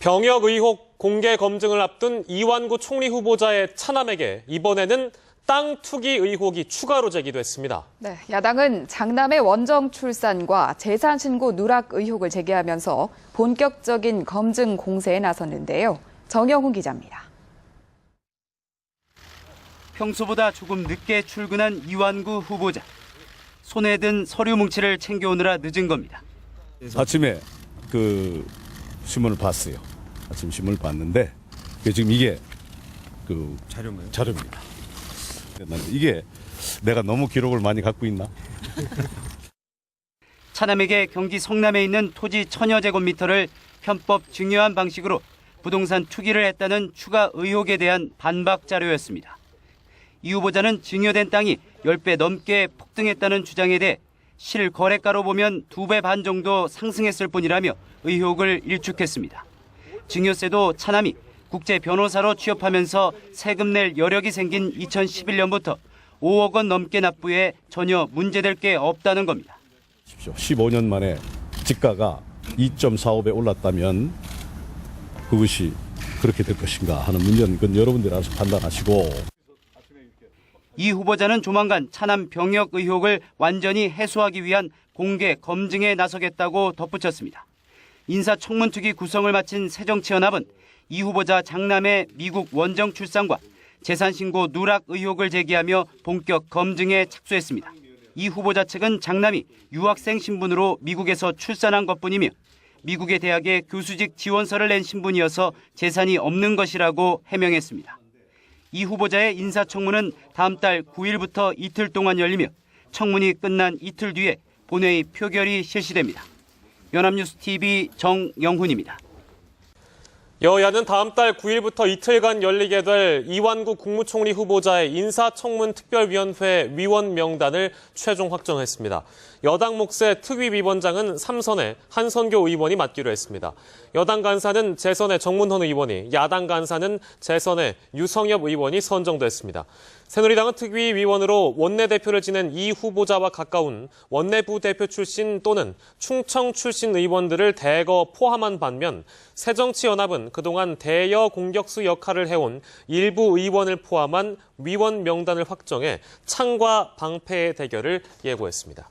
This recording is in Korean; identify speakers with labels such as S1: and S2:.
S1: 병역 의혹 공개 검증을 앞둔 이완구 총리 후보자의 차남에게 이번에는 땅 투기 의혹이 추가로 제기됐습니다.
S2: 네, 야당은 장남의 원정 출산과 재산 신고 누락 의혹을 제기하면서 본격적인 검증 공세에 나섰는데요. 정영훈 기자입니다.
S3: 평소보다 조금 늦게 출근한 이완구 후보자. 손에 든 서류 뭉치를 챙겨오느라 늦은 겁니다.
S4: 아침에 그 신문을 봤어요. 아침 신문을 봤는데 그 지금 이게 그 자료인가요? 자료입니다. 난 이게 내가 너무 기록을 많이 갖고 있나?
S3: 차남에게 경기 성남에 있는 토지 천여 제곱미터를 편법 증여한 방식으로 부동산 투기를 했다는 추가 의혹에 대한 반박 자료였습니다. 이 후보자는 증여된 땅이 10배 넘게 폭등했다는 주장에 대해 실거래가로 보면 두배반 정도 상승했을 뿐이라며 의혹을 일축했습니다. 증여세도 차남이 국제 변호사로 취업하면서 세금 낼 여력이 생긴 2011년부터 5억 원 넘게 납부해 전혀 문제될 게 없다는 겁니다.
S4: 15년 만에 지가가 2.45배 올랐다면 그것이 그렇게 될 것인가 하는 문제는 그건 여러분들이 알아서 판단하시고
S3: 이 후보자는 조만간 차남 병역 의혹을 완전히 해소하기 위한 공개 검증에 나서겠다고 덧붙였습니다. 인사청문특위 구성을 마친 새정치연합은 이 후보자 장남의 미국 원정 출산과 재산신고 누락 의혹을 제기하며 본격 검증에 착수했습니다. 이 후보자 측은 장남이 유학생 신분으로 미국에서 출산한 것뿐이며 미국의 대학에 교수직 지원서를 낸 신분이어서 재산이 없는 것이라고 해명했습니다. 이 후보자의 인사청문은 다음 달 9일부터 이틀 동안 열리며 청문이 끝난 이틀 뒤에 본회의 표결이 실시됩니다. 연합뉴스 TV 정영훈입니다.
S1: 여야는 다음 달 9일부터 이틀간 열리게 될 이완구 국무총리 후보자의 인사청문 특별위원회 위원 명단을 최종 확정했습니다. 여당 몫의 특위위원장은 삼선에 한선교 의원이 맡기로 했습니다. 여당 간사는 재선의 정문헌 의원이, 야당 간사는 재선의 유성엽 의원이 선정됐습니다. 새누리당은 특위위원으로 원내대표를 지낸 이 후보자와 가까운 원내부 대표 출신 또는 충청 출신 의원들을 대거 포함한 반면 새정치연합은 그동안 대여 공격수 역할을 해온 일부 의원을 포함한 위원 명단을 확정해 창과 방패의 대결을 예고했습니다.